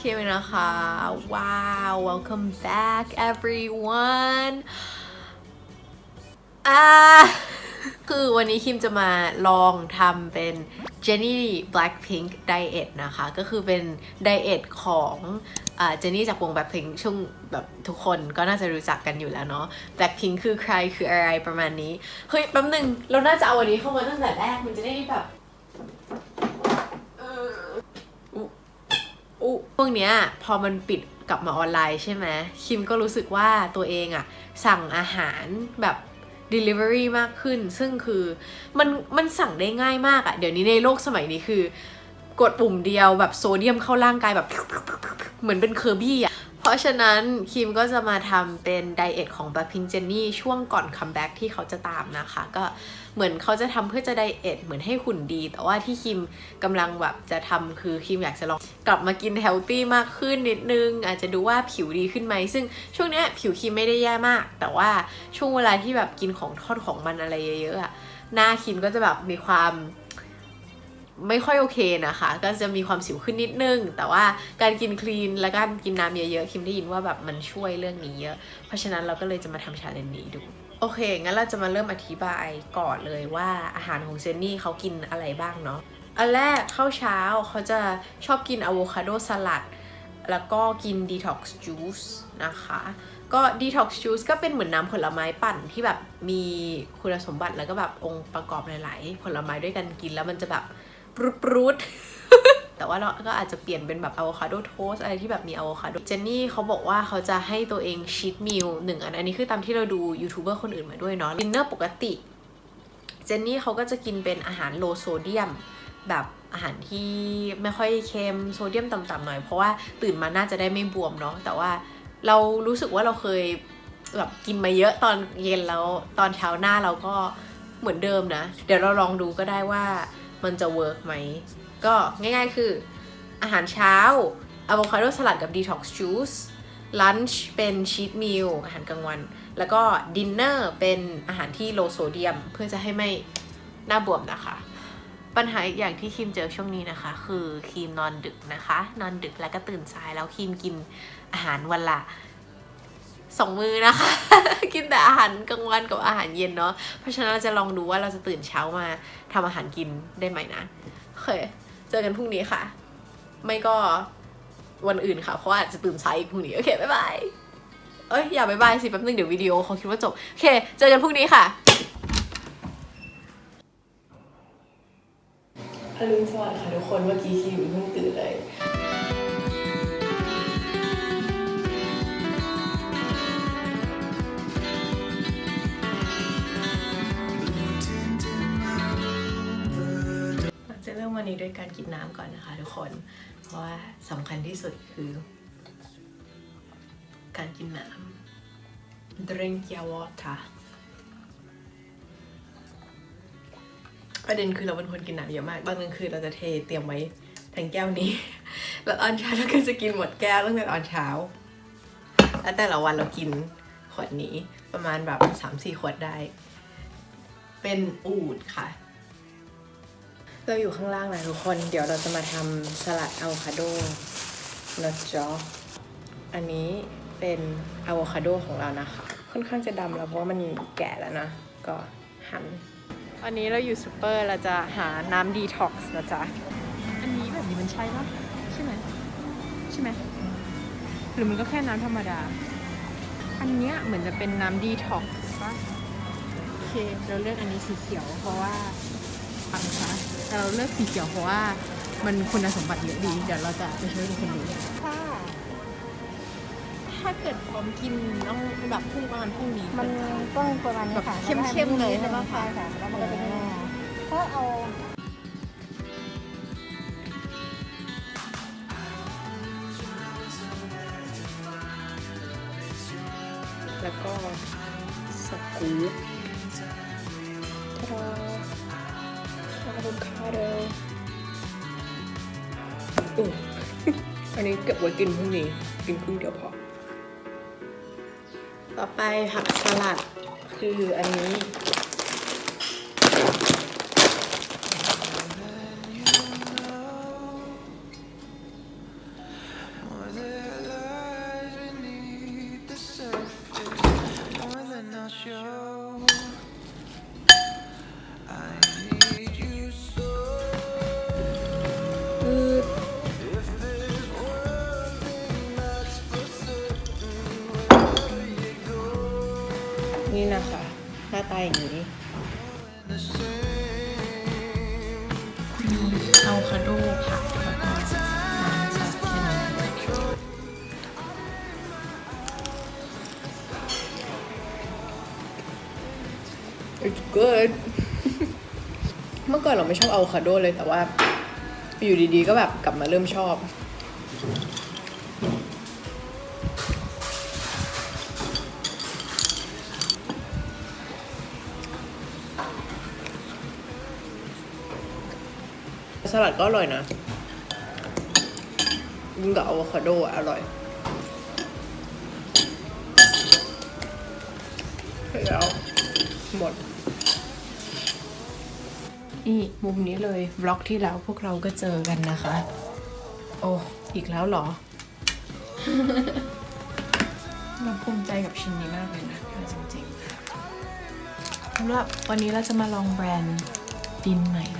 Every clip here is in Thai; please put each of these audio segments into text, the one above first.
ดีค่ะเคมนะคะ ว้าว welcome back everyone อ่าคือวันนี้คิมจะมาลองทำเป็น Jenny Blackpink Diet นะคะ ก็คือเป็นไดเอทของเจนนี่จากวง Blackpink ช่วงแบบทุกคนก็น่าจะรู้จักกันอยู่แล้วเนาะ Blackpink คือใครคืออะไรประมาณนี้ เฮ้ย แป๊บหนึง เราน่าจะเอาวันนี้เข้ามาตั้งแต่แรกมันจะได้แบบเอออุ๊ อุพวกเนี้ยพอมันปิดกลับมาออนไลน์ใช่ไหมคิมก็รู้สึกว่าตัวเองอะสั่งอาหารแบบ Delivery มากขึ้น ซึ่งคือมันมันสั่งได้ง่ายมากอะเดี๋ยวนี้ในโลกสมัยนี้คือ กดปุ่มเดียวแบบโซเดียมเข้าร่างกายแบบ เหมือนเป็นเคอร์บี้อะเพราะฉะนั้นคิมก็จะมาทำเป็นไดเอทของ Blackpink Jennie ช่วงก่อนคัมแบ็กที่เขาจะตามนะคะ ก็ เหมือนเขาจะทำเพื่อจะไดเอทเหมือนให้หุ่นดี แต่ว่าที่คิมกำลังแบบจะทำคือคิมอยากจะลองกลับมากินเฮลตี้มากขึ้นนิดนึง อาจจะดูว่าผิวดีขึ้นไหม ซึ่งช่วงนี้ผิวคิมไม่ได้แย่มาก แต่ว่าช่วงเวลาที่แบบกินของทอดของมันอะไรเยอะๆอะหน้าคิมก็จะแบบมีความไม่ค่อยโอเคนะคะ ก็จะมีความสิวขึ้นนิดนึง แต่ว่าการกินคลีนและการกินน้ำเยอะๆ คิมได้ยินว่าแบบมันช่วยเรื่องนี้เยอะ เพราะฉะนั้นเราก็เลยจะมาทำชาเลนจ์นี้ดู โอเค งั้นเราจะมาเริ่มอธิบายก่อนเลยว่าอาหารของเจนนี่เขากินอะไรบ้างเนาะ อันแรกข้าวเช้าเขาจะชอบกินอะโวคาโดสลัด แล้วก็กิน detox juice นะคะ ก็ detox juice ก็เป็นเหมือนน้ำผลไม้ปั่นที่แบบมีคุณสมบัติแล้วก็แบบองค์ประกอบหลาย ๆ ผลไม้ด้วยกันกินแล้วมันจะแบบปรุดปรุด แต่ว่าเราก็อาจจะเปลี่ยนเป็นแบบอะโวคาโดโทสอะไรที่แบบมีอะโวคาโดเจนนี่เขาบอกว่าเขาจะให้ตัวเองชีทมิลหนึ่งอันอันนี้คือตามที่เราดูยูทูบเบอร์คนอื่นมาด้วยเนาะดินเนอร์ปกติเจนนี่เขาก็จะกินเป็นอาหารโลโซเดียมแบบอาหารที่ไม่ค่อยเค็มโซเดียมต่ำๆหน่อย เพราะว่าตื่นมาน่าจะได้ไม่บวมเนาะแต่ว่าเรารู้สึกว่าเราเคยแบบกินมาเยอะตอนเย็นแล้วตอนเช้าหน้าเราก็เหมือนเดิมนะ เดี๋ยวเราลองดูก็ได้ว่ามันจะเวิร์กไหม ก็ง่ายๆ คืออาหารเช้าอะโวคาโดสลัดกับ Detox Juice ลันช์เป็นชีทมิลอาหารกลางวัน แล้วก็ดินเนอร์เป็นอาหารที่โลโซเดียม เพื่อจะให้ไม่หน้าบวมนะคะ ปัญหาอีกอย่างที่คิมเจอช่วงนี้นะคะ คือคิมนอนดึกนะคะ นอนดึกแล้วก็ตื่นสายแล้วคิมกินอาหารวันละสองมือนะคะ กินแต่อาหารกลางวันกับอาหารเย็นเนาะเพราะฉะนั้นเราจะลองดูว่าเราจะตื่นเช้ามาทำอาหารกินได้ไหมนะโอเค เจอกันพรุ่งนี้ค่ะ ไม่ก็วันอื่นค่ะ เพราะว่าอาจจะตื่นสายอีกพรุ่งนี้ โอเค บ๊ายบาย เอ้ย อย่าบ๊ายบายสิ แป๊บนึงเดี๋ยววิดีโอเขาคิดว่าจบ โอเค เจอกันพรุ่งนี้ค่ะอรุณสวัสดิ์ค่ะทุกคน เมื่อกี้คิวเพิ่งตื่นเลย มวันนี้ด้วยการกินน้ำก่อนนะคะทุกคน เพราะว่าสำคัญที่สุดคือ การกินน้ำ drink your water ประเด็นคือเราเป็นคนกินน้ำเยอะมากตอนกลางคืนเราจะเทเตรียมไว้ทั้งแก้วนี้ แล้วตอนเช้าเราก็จะกินหมดแก้วตั้งแต่ตอนเช้า แล้วแต่ละวันเรากินขวดนี้ประมาณแบบสามสี่ขวดได้ เป็นอูดค่ะ เราอยู่ข้างล่างนะทุกคน เดี๋ยวเราจะมาทำสลัดอะโวคาโดนะจ๊ะอันนี้เป็นอะโวคาโดของเรานะคะ ค่อนข้างจะดำแล้วเพราะว่ามันแก่แล้วนะ ก็หั่นวันนี้เราอยู่ซูเปอร์เราจะหาน้ำดีท็อกซ์นะจ๊ะ อันนี้แบบนี้มันใช่ปะใช่ไหมใช่ไหมหรือมันก็แค่น้ำธรรมดา อันเนี้ยเหมือนจะเป็นน้ำดีท็อกซ์ปะโอเค เราเลือกอันนี้สีเขียวเพราะว่าอันคะ แต่เราเลือกสีเขียวเพราะว่ามันคุณสมบัติเยอะดี เดี๋ยวเราจะไปช่วยทุกคนดูถ้าถ้าเกิดพร้อมกินต้องแบบพรุ่งประมาณพรุ่งนี้มันต้องประมาณนี้ค่ะแบบเข้มๆเลยใช่ปะคะใช่ค่ะแล้วมันก็จะง่ายถ้าเอาแล้วก็สกู๊ป อู้อันนี้เก็บไว้กินพรุ่งนี้ กินครึ่งเดียวพอ ต่อไปผักสลัด คืออันนี้ มีอะโวคาโดผักแล้วก็น้ำซัสแค่นั้น It's good เมื่อก่อนเราไม่ชอบอะโวคาโดเลยแต่ว่า อยู่ดีๆก็แบบกลับมาเริ่มชอบ ลัดก็อร่อยนะกินกับอะโวคาโดอะอร่อยเสร็จแล้วหมดนี่มุมนี้เลยบล็อกที่แล้วพวกเราก็เจอกันนะคะ โอ้อีกแล้วเหรอ เราภูมิใจกับชิ้นนี้มากเลยนะเอาจริงๆสำหรับวันนี้เราจะมาลองแบรนด์ดินใหม่กันนะคะ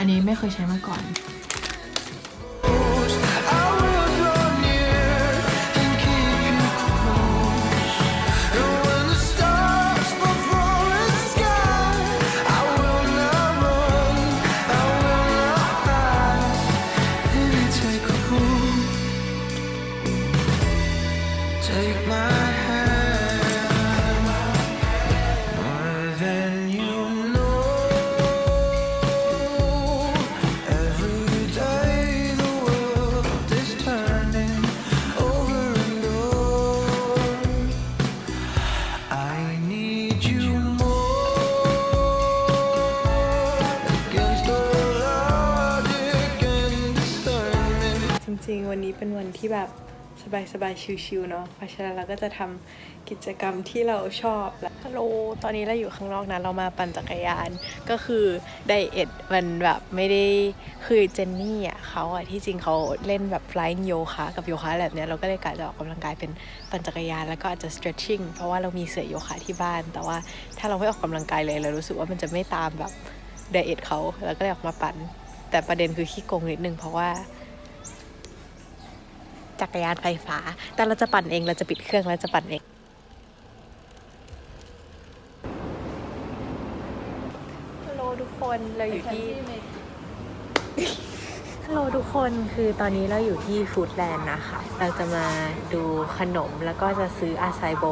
อันนี้ไม่เคยใช้มาก่อน สบายๆ ชิวๆเนาะ เพราะฉะนั้นเราก็จะทำกิจกรรมที่เราชอบแล้วฮัลโหล ตอนนี้เราอยู่ข้างนอกนะ เรามาปั่นจักรยาน ก็คือไดเอทมันแบบไม่ได้ คือเจนนี่อะเขาอะที่จริงเขาเล่นแบบฟลายโยคะกับโยคะแบบเนี้ยเราก็เลยกะจะออกกำลังกายเป็นปั่นจักรยาน แล้วก็อาจจะ stretching เพราะว่าเรามีเสื่อโยคะที่บ้าน แต่ว่าถ้าเราไม่ออกกำลังกายเลยเรารู้สึกว่ามันจะไม่ตามแบบไดเอทเขาเราก็เลยออกมาปั่น แต่ประเด็นคือขี้โกงนิดนึงเพราะว่า จักรยานไฟฟ้า แต่เราจะปั่นเองเราจะปิดเครื่องแล้วจะปั่นเอง ฮัลโหลทุกคนเราอยู่ที่ ฮัลโหลทุกคนคือตอนนี้เราอยู่ที่ฟู้ดแลนด์นะคะ เราจะมาดูขนมแล้วก็จะซื้ออาไซโบ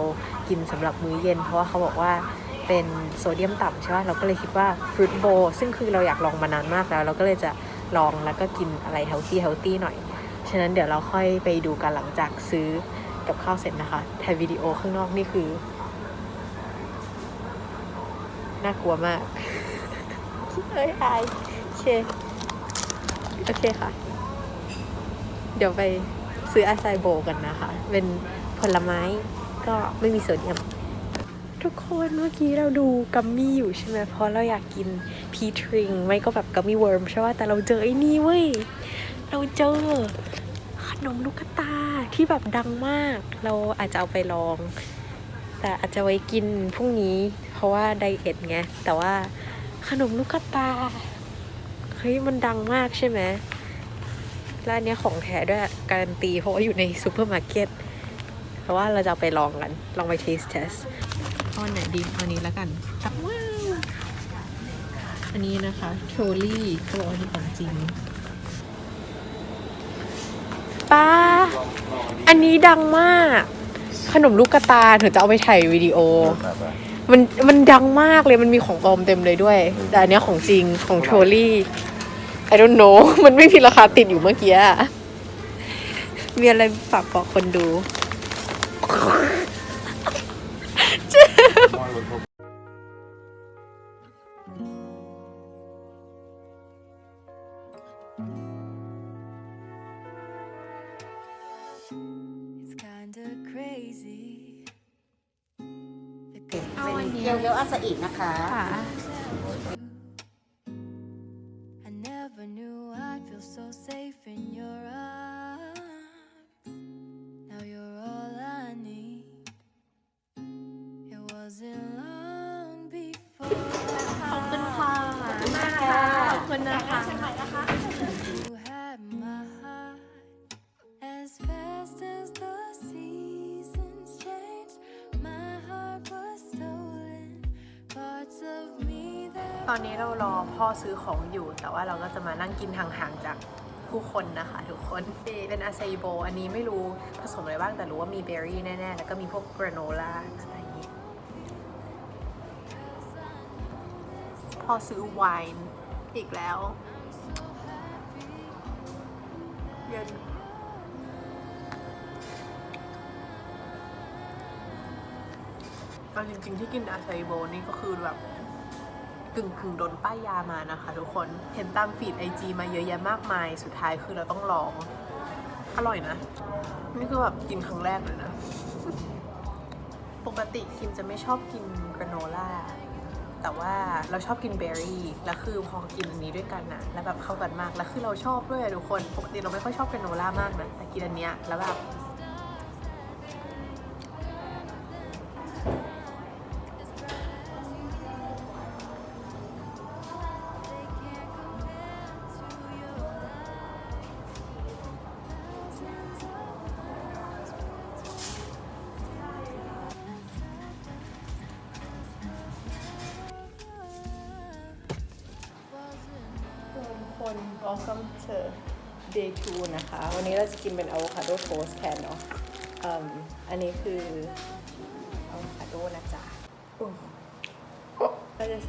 กินสำหรับมื้อเย็น เพราะว่าเขาบอกว่าเป็นโซเดียมต่ำใช่ไหมเราก็เลยคิดว่าฟรุตโบซึ่งคือเราอยากลองมานานมากแล้ว เราก็เลยจะลองแล้วก็กินอะไรเฮลตี้เฮลตี้หน่อย ฉะนั้นเดี๋ยวเราค่อยไปดูกันหลังจากซื้อกับข้าวเสร็จนะคะถ่ายวิดีโอข้างนอกนี่คือ น่ากลัวมากเอ้ยอายโอเคโอเคค่ะ เดี๋ยวไปซื้ออาไซโบกันนะคะ เป็นผลไม้ก็ไม่มีโซเดียมทุกคนเมื่อกี้เราดูกัมมี่อยู่ใช่ไหมเพราะเราอยากกินพีทริงไม่ก็แบบกัมมี่เวิร์มใช่ป่ะแต่เราเจอไอ้นี่เว้ย เราเจอ นมลูกกระตาที่แบบดังมาก เราอาจจะเอาไปลอง แต่อาจจะไว้กินพรุ่งนี้ เพราะว่าไดเอทไงแต่ว่าขนมลูกกระตาเฮ้ยมันดังมากใช่ไหมร้านนี้ของแท้ด้วยการันตีเพราะว่าอยู่ในซูเปอร์มาร์เก็ตเพราะว่าเราจะเอาไปลองกัน ลองไป taste test เอาอันไหนดีอันนี้แล้วกันครับว้าวอันนี้นะคะโทลี่เขาบอกว่านี่ของจริง ป้า อันนี้ดังมาก ขนมลูกกระตาถึงจะเอาไปถ่ายวิดีโอ มันมันดังมากเลยมันมีของปลอมเต็มเลยด้วย แต่อันเนี้ยของจริงของโทลี่ I don't know มันไม่มีราคาติดอยู่เมื่อกี้ มีอะไรฝากบอกคนดู It's kinda crazy. เป็นเกี๊ยวเกี๊ยวอาซาอินะคะ I ก็จะมานั่งกินห่างๆจากผู้คนนะคะทุกคนเป็นอาซาอิโบ อันนี้ไม่รู้ผสมอะไรบ้างแต่รู้ว่ามีเบอร์รี่แน่ๆ แล้วก็มีพวกกราโนล่าอะไรอย่างนี้ พอซื้อไวน์อีกแล้วเย็นเอาจริงๆที่กินอาซาอิโบนี่ก็คือแบบ กึ่งกึ่งๆโดนป้ายยามานะคะทุกคนเห็นตามฟีดไอจีมาเยอะแยะมากมาย สุดท้ายคือเราต้องลอง อร่อยนะ นี่คือแบบกินครั้งแรกเลยนะ ปกติคิมจะไม่ชอบกินกราโนล่าแต่ว่าเราชอบกินเบอร์รี่ แล้วคือพอกินอันนี้ด้วยกันนะแล้วแบบเข้ากันมาก แล้วคือเราชอบด้วยทุกคน ปกติเราไม่ค่อยชอบกราโนล่ามากนะ แต่กินอันเนี้ยแล้วแบบ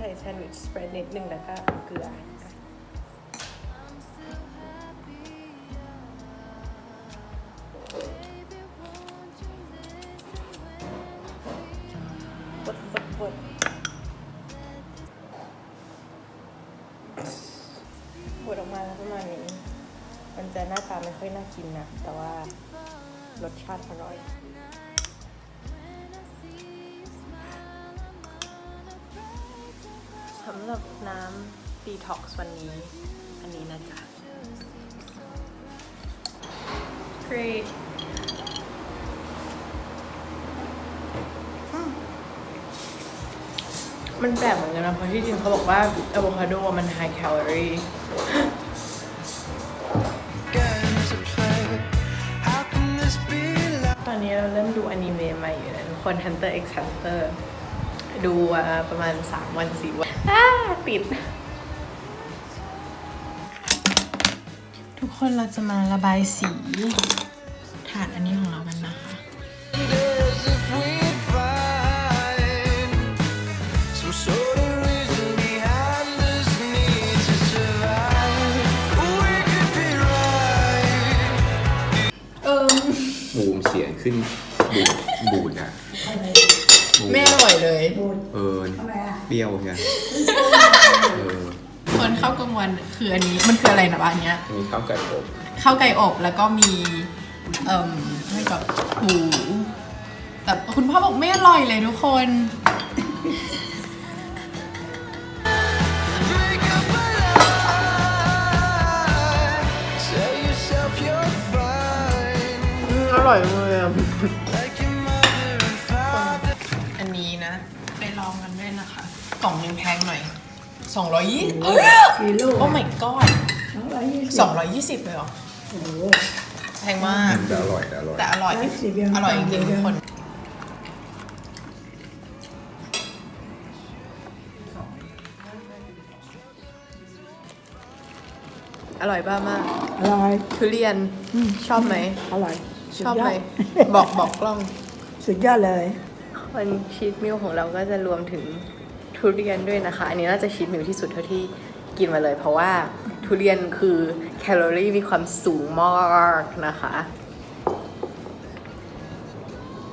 ใส่แซนด์วิชสเปรดนิดนึงแล้วก็เกลือนะคะบดออกมาประมาณนี้ มันจะหน้าตาไม่ค่อยน่ากินนะ แต่ว่ารสชาติอร่อย ดีท็อกซ์วันนี้ อันนี้นะจ๊ะ great อืมมันแปลกเหมือนกันนะ เพราะที่จริงเขาบอกว่าอะโวคาโดมัน high calorie Again to play. How can this be like? ตอนนี้เราเริ่มดูอนิเมะใหม่อยู่นะทุกคน Hunter x Hunter ดูอะประมาณ 3 วัน 4 วันอ้าติด คนเราจะมาระบายสีถาดอันนี้ของเรากันนะคะ As if we'd find some sort of reason behind this need to survive. We could be right. บูมเสียงขึ้นบูดบูดอะบูดไม่อร่อยเลย เออเปรี้ยวใช่เออ คนข้าวกลางวันคืออันนี้มันคืออะไรนะบ้านเนี้ยมีข้าวไก่อบข้าวไก่อบแล้วก็มีเอ่มให้กับหมูแต่คุณพ่อบอกไม่อร่อยเลยทุกคน Break up a lie. Tell yourself you're fine. อร่อยเลยอะ Like your mother and father. อันนี้นะ ไปลองกันด้วยนะคะ กล่องยังแพงหน่อย 220เอ้ยโอ้ my god 220เลยเหรอโอ้แพงมาก แต่อร่อยแต่อร่อยแต่อร่อยอร่อยจริงๆทุกคน อร่อยบ้ามาก อร่อยทุเรียนชอบไหม อร่อยชอบไหม บอกบอกกล้อง สุดยอดเลย วันชีสมิลของเราก็จะรวมถึง ทุเรียนด้วยนะคะ อันนี้น่าจะชีสมิลที่สุดเท่าที่กินมาเลย เพราะว่าทุเรียนคือแคลอรี่มีความสูงมากนะคะ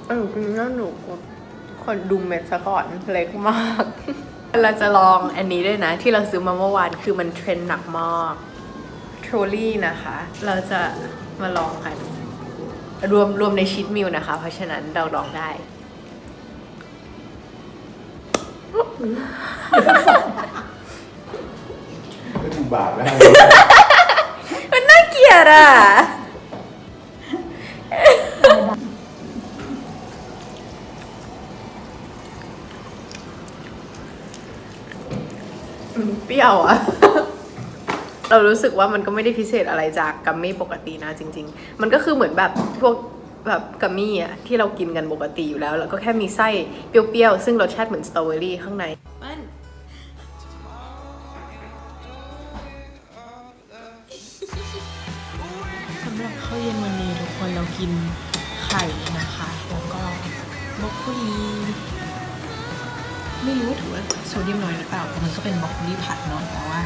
เออกินแล้วหนูคนดูเม็ดซะก่อนเล็กมาก เราจะลองอันนี้ด้วยนะ ที่เราซื้อมาเมื่อวานคือมันเทรนหนักมากทรอลี่นะคะ เราจะมาลองกัน รวมรวมในชีสมิลนะคะ เพราะฉะนั้นเราลองได้ ก็ดูบาปแล้วมันน่าเกลียดอะ มันเปรี้ยวอะ เรารู้สึกว่ามันก็ไม่ได้พิเศษอะไรจากกัมมี่ปกตินะจริง ๆ มันก็คือเหมือนแบบพวก แบบกัมมี่อะที่เรากินกันปกติอยู่แล้ว แล้วก็แค่มีไส้เปรี้ยวๆ ซึ่งรสชาติเหมือนสตรอเบอรี่ข้างในสำหรับข้าวเย็นวันนี้ทุกคนเรากินไข่นะคะ แล้วก็บล็อกโคลีไม่รู้ถือว่าโซเดียมน้อยหรือเปล่าแต่มันก็เป็นบล็อกโคลีผัดเนาะแต่ว่า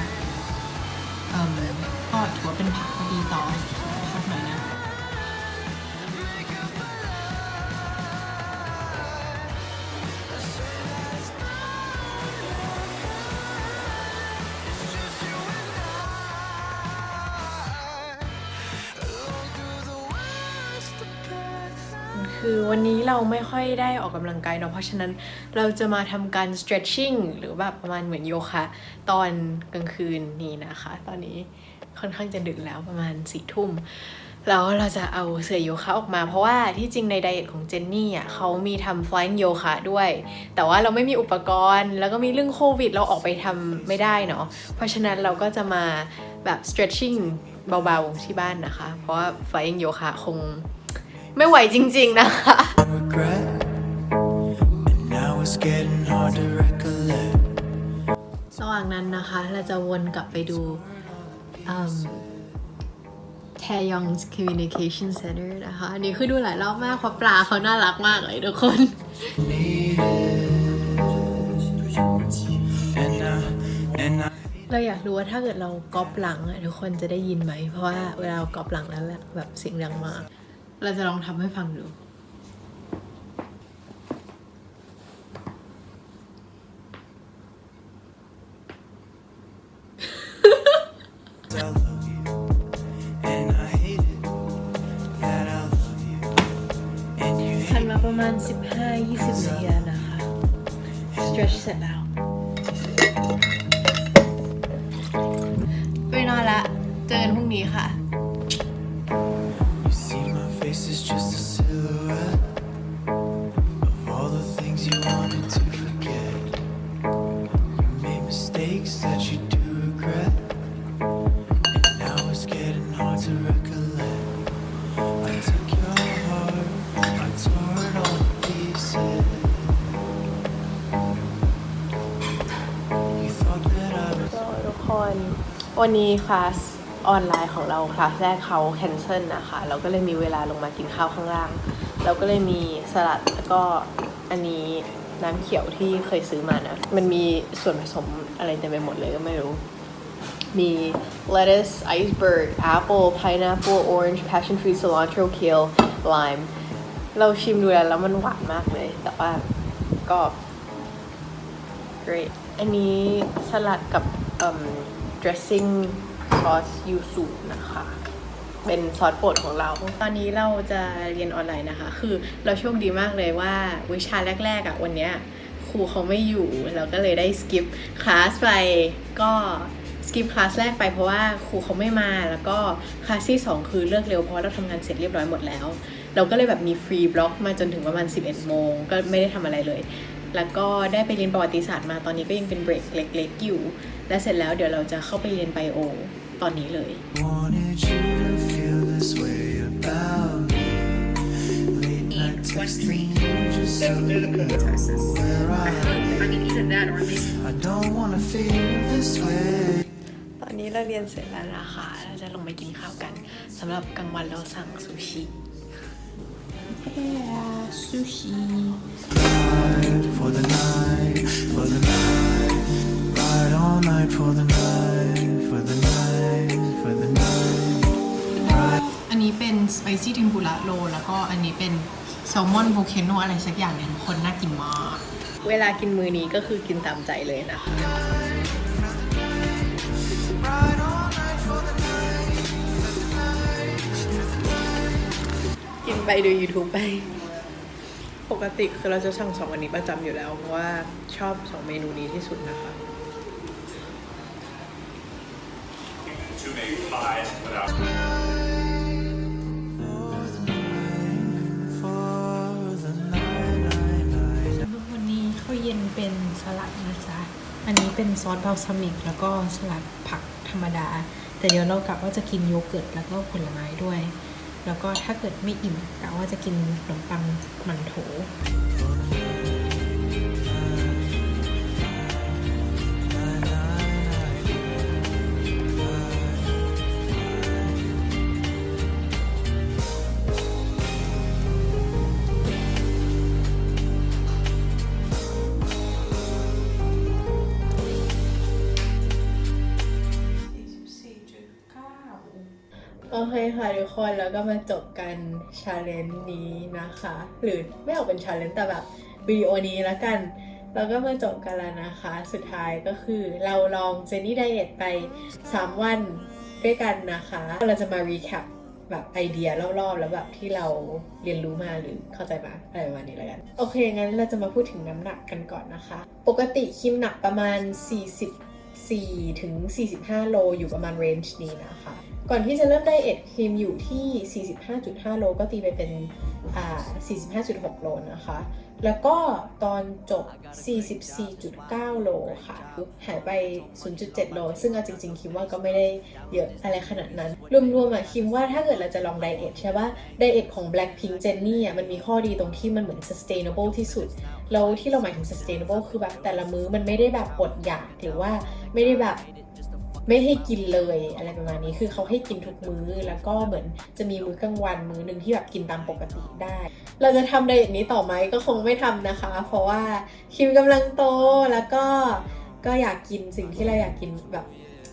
เออก็ถือว่าเป็นผักก็ดีต่อ เราไม่ค่อยได้ออกกำลังกายเนาะเพราะฉะนั้นเราจะมาทำการ stretching หรือแบบประมาณเหมือนโยคะ ตอนกลางคืนนี้นะคะ ตอนนี้ค่อนข้างจะดึกแล้วประมาณสี่ทุ่มแล้วเราจะเอาเสื่อโยคะออกมา เพราะว่าที่จริงในไดเอทของเจนนี่อะเขามีทำ flying โยคะด้วย แต่ว่าเราไม่มีอุปกรณ์ แล้วก็มีเรื่องโควิด เราออกไปทำไม่ได้เนาะเพราะฉะนั้นเราก็จะมาแบบ stretching เบาๆที่บ้านนะคะ เพราะว่า flying โยคะคง ไม่ไหวจริง ๆนะคะ regret. And now it's getting hard to recollect. ระหว่างนั้นนะคะ เราจะวนกลับไปดูแทยอง Communication Center นะคะ อันนี้คือดูหลายรอบมากเพราะปลาเขาน่ารักมากเลยทุกคน And I, and I. เราอยากรู้ว่าถ้าเกิดเราก๊อปหลังอะทุกคนจะได้ยินไหม เพราะว่าเวลาเราก๊อปหลังแล้วแบบเสียงดังมาก เราจะลองทำให้ฟังดู วันนี้คลาสออนไลน์ของเราคลาสแรกเขาแคนเซิลนะคะ เราก็เลยมีเวลาลงมากินข้าวข้างล่าง เราก็เลยมีสลัดแล้วก็อันนี้น้ำเขียวที่เคยซื้อมานะ มันมีส่วนผสมอะไรเต็มไปหมดเลยก็ไม่รู้ มี lettuce iceberg apple pineapple orange passion fruit cilantro kale lime เราชิมดูแล้วแล้วมันหวานมากเลย แต่ว่าก็ great อันนี้สลัดกับเอิ่ม dressing ซอสยูสุนะคะ เป็นซอสโปรดของเรา ตอนนี้เราจะเรียนออนไลน์นะคะ คือเราโชคดีมากเลยว่าวิชาแรก ๆอะ่ะวันเนี้ยครูเขาไม่อยู่เราก็เลยได้สกิปคลาสไปก็สกิปคลาสแรกไปเพราะว่าครูเขาไม่มาแล้วก็คลาสที่ 2 คือเลิกเร็วเพราะเราทำงานเสร็จเรียบร้อยหมดแล้ว เราก็เลยแบบมีฟรีบล็อกมาจนถึงประมาณ 11 โมง ก็ไม่ได้ทำอะไรเลย แล้วก็ได้ไปเรียนประวัติศาสตร์มาตอนนี้ก็ยังเป็นเบรกเล็กๆอยู่ และเสร็จแล้วเดี๋ยวเราจะเข้าไปเรียนไบโอตอนนี้เลย Wanted you to feel this way about me. Late night texting you just so you know where I am. I don't wanna feel this way. ตอนนี้เราเรียนเสร็จแล้วนะคะ เราจะลงไปกินข้าวกันสำหรับกลางวันเราสั่งซูชิ ซูชิ Ride for the night, for the night. Ride all night for the night, for the night, for the night. อันนี้เป็น spicy tempura roll แล้วก็อันนี้เป็น salmon volcano อะไรสักอย่างเนี่ยทุกคนน่ากินมาก เวลากินมือนี้ก็คือกินตามใจเลยนะคะ ไปดู YouTube ไป ปกติคือเราจะสั่งสองอันนี้ประจำอยู่แล้ว เพราะว่าชอบสองเมนูนี้ที่สุดนะคะ to make pies without วันนี้ข้าวเย็นเป็นสลัดนะจ๊ะ อันนี้เป็นซอสบาลซามิก แล้วก็สลัดผักธรรมดา แต่เดี๋ยวเรากะว่าจะกินโยเกิร์ตแล้วก็ผลไม้ด้วย แล้วก็ถ้าเกิดไม่อิ่มกะว่าจะกินขนมปังมันโถ เคค่ะทุกคนแล้วก็มาจบกันชาเลนจ์นี้นะคะ หรือไม่ออกเป็นชาเลนจ์แต่แบบวิดีโอนี้แล้วกัน เราก็มาจบกันแล้วนะคะ สุดท้ายก็คือเราลองเจนนี่ไดเอทไป 3 วันด้วยกันนะคะ เราจะมารีแคปแบบไอเดียรอบๆ แล้วแบบที่เราเรียนรู้มาหรือเข้าใจมาอะไรประมาณนี้แล้วกัน โอเค งั้นเราจะมาพูดถึงน้ำหนักกันก่อนนะคะ ปกติคิมหนักประมาณ 44ถึง45 โลอยู่ประมาณเรนจ์นี้นะคะ ก่อนที่จะเริ่มไดเอทคิมอยู่ที่ 45.5 โลก็ตีไปเป็น 45.6 โลนะคะ แล้วก็ตอนจบ 44.9 โลค่ะ หายไป 0.7 โล ซึ่งเอาจริง ๆ คิมว่าก็ไม่ได้เยอะอะไรขนาดนั้น รวมๆอะคิมว่าถ้าเกิดเราจะลองไดเอทใช่ปะไดเอทของ Blackpink Jennie อะมันมีข้อดีตรงที่มันเหมือน sustainable ที่สุด แล้วที่เราหมายถึง sustainable คือแบบแต่ละมื้อมันไม่ได้แบบอดอยากหรือว่าไม่ได้แบบ ไม่ให้กินเลยอะไรประมาณนี้ คือเขาให้กินทุกมื้อ แล้วก็เหมือนจะมีมื้อกลางวันมื้อหนึ่งที่แบบกินตามปกติได้ เราจะทำไดเอทนี้ต่อไหมก็คงไม่ทำนะคะ เพราะว่าคิมกำลังโตแล้วก็ก็อยากกินสิ่งที่เราอยากกินแบบ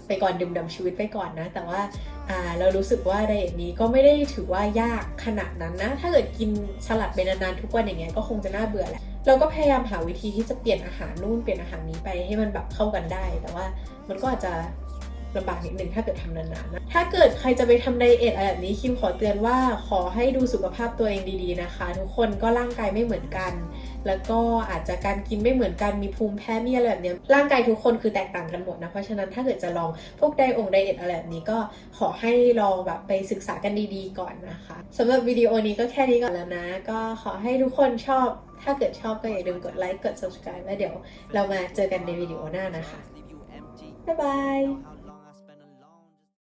ไปก่อนดื่มดำชีวิตไปก่อนนะ แต่ว่าอ่าเรารู้สึกว่าไดเอทนี้ก็ไม่ได้ถือว่ายากขนาดนั้นนะ ถ้าเกิดกินสลัดไปนานๆทุกวันอย่างเงี้ยก็คงจะน่าเบื่อแหละเราก็พยายามหาวิธีที่จะเปลี่ยนอาหารนู่นเปลี่ยนอาหารนี้ไปให้มันแบบเข้ากันได้ แต่ว่ามันก็อาจจะ ลำบากนิดนึงถ้าเกิดทำนานๆนะถ้าเกิดใครจะไปทำไดเอทอะไรแบบนี้คิมขอเตือนว่าขอให้ดูสุขภาพตัวเองดีๆนะคะ ทุกคนก็ร่างกายไม่เหมือนกัน แล้วก็อาจจะการกินไม่เหมือนกันมีภูมิแพ้มีอะไรแบบนี้ร่างกายทุกคนคือแตกต่างกันหมดนะเพราะฉะนั้นถ้าเกิดจะลองพวกไดองไดเอทอะไรแบบนี้ก็ขอให้ลองแบบไปศึกษากันดีๆ ก่อนนะคะสำหรับวิดีโอนี้ก็แค่นี้ก่อนแล้วนะ ก็ขอให้ทุกคนชอบ ถ้าเกิดชอบก็อย่าลืมกดไลค์กด subscribe แล้วเดี๋ยวเรามาเจอกันในวิดีโอหน้านะคะบ๊ายบาย